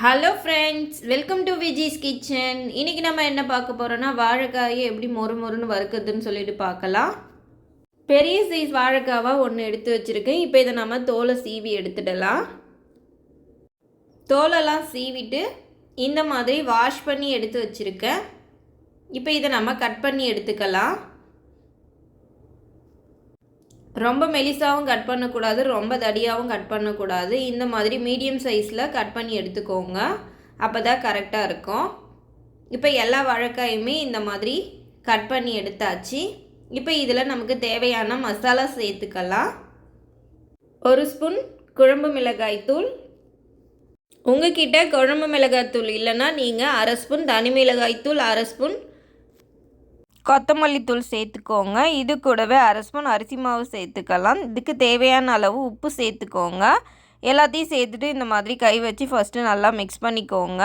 Hello friends welcome to Viji's kitchen இன்றைக்கி நம்ம என்ன பார்க்க போகிறோன்னா வாழைக்காயை எப்படி மொறு மொறுன்னு வறுக்குதுன்னு சொல்லிட்டு பார்க்கலாம். பெரிய சைஸ் வாழைக்காவாக ஒன்று எடுத்து வச்சுருக்கேன். இப்போ இதை நம்ம தோலை சீவி எடுத்துடலாம். தோலெல்லாம் சீவிட்டு இந்த மாதிரி வாஷ் பண்ணி எடுத்து வச்சுருக்கேன். இப்போ இதை நம்ம கட் பண்ணி எடுத்துக்கலாம். ரொம்ப மெலிசாவும் கட் பண்ணக்கூடாது ரொம்ப தடியாகவும் கட் பண்ணக்கூடாது. இந்த மாதிரி மீடியம் சைஸில் கட் பண்ணி எடுத்துக்கோங்க. அப்போ தான் கரெக்டாக இருக்கும். இப்போ எல்லா வாழைக்காயுமே இந்த மாதிரி கட் பண்ணி எடுத்தாச்சு. இப்போ இதில் நமக்கு தேவையான மசாலா சேர்த்துக்கலாம். ஒரு ஸ்பூன் குழம்பு மிளகாய் தூள். உங்ககிட்ட குழம்பு மிளகாய் தூள் இல்லைன்னா நீங்கள் அரை ஸ்பூன் தனி மிளகாய் தூள் அரை ஸ்பூன் கொத்தமல்லி தூள் சேர்த்துக்கோங்க. இது கூடவே அரை ஸ்பூன் அரிசி மாவு சேர்த்துக்கலாம். இதுக்கு தேவையான அளவு உப்பு சேர்த்துக்கோங்க. எல்லாத்தையும் சேர்த்துட்டு இந்த மாதிரி கை வச்சு ஃபஸ்ட்டு நல்லா மிக்ஸ் பண்ணிக்கோங்க.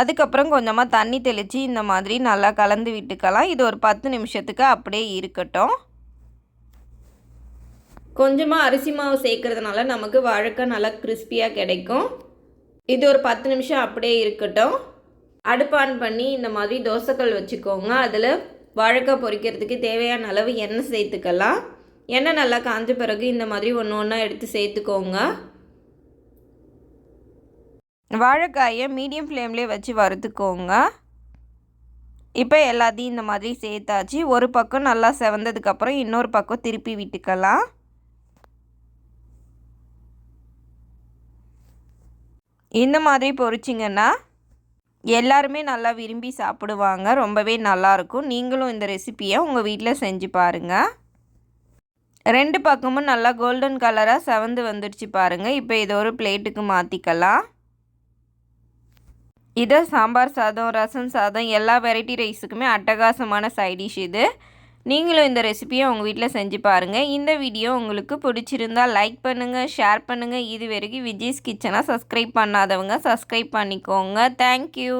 அதுக்கப்புறம் கொஞ்சமாக தண்ணி தெளித்து இந்த மாதிரி நல்லா கலந்து விட்டுக்கலாம். இது ஒரு பத்து நிமிஷத்துக்கு அப்படியே இருக்கட்டும். கொஞ்சமாக அரிசி மாவு சேர்க்குறதுனால நமக்கு வாழைக்காய் நல்லா கிறிஸ்பியாக கிடைக்கும். இது ஒரு பத்து நிமிஷம் அப்படியே இருக்கட்டும். அடுப்பு ஆன் பண்ணி இந்த மாதிரி தோசைக்கல் வச்சுக்கோங்க. அதில் வாழைக்காய் பொறிக்கிறதுக்கு தேவையான அளவு எண்ணெய் சேர்த்துக்கலாம். எண்ணெய் நல்லா காஞ்ச பிறகு இந்த மாதிரி ஒன்று ஒன்றா எடுத்து சேர்த்துக்கோங்க. வாழைக்காயை மீடியம் ஃப்ளேம்லேயே வச்சு வறுத்துக்கோங்க. இப்போ எல்லாத்தையும் இந்த மாதிரி சேர்த்தாச்சு. ஒரு பக்கம் நல்லா செவந்ததுக்கப்புறம் இன்னொரு பக்கம் திருப்பி விட்டுக்கலாம். இந்த மாதிரி பொரிச்சிங்கன்னா எல்லாருமே நல்லா விரும்பி சாப்பிடுவாங்க. ரொம்பவே நல்லாயிருக்கும் நீங்களும் இந்த ரெசிப்பியை உங்கள் வீட்டில் செஞ்சு பாருங்கள் ரெண்டு பக்கமும் நல்லா கோல்டன் கலராக செவந்து வந்துடுச்சு பாருங்கள் இப்போ இதை ஒரு பிளேட்டுக்கு மாற்றிக்கலாம் இதை சாம்பார் சாதம் ரசம் சாதம் எல்லா வெரைட்டி ரைஸுக்குமே அட்டகாசமான சைடிஷ் இது. நீங்களும் இந்த ரெசிபியை உங்கள் வீட்டில் செஞ்சு பாருங்கள் இந்த வீடியோ உங்களுக்கு பிடிச்சிருந்தால் லைக் பண்ணுங்கள் ஷேர் பண்ணுங்கள் இது வரைக்கும் விஜய்ஸ் கிச்சனாக சப்ஸ்கிரைப் பண்ணாதவங்க சப்ஸ்கிரைப் பண்ணிக்கோங்க. Thank you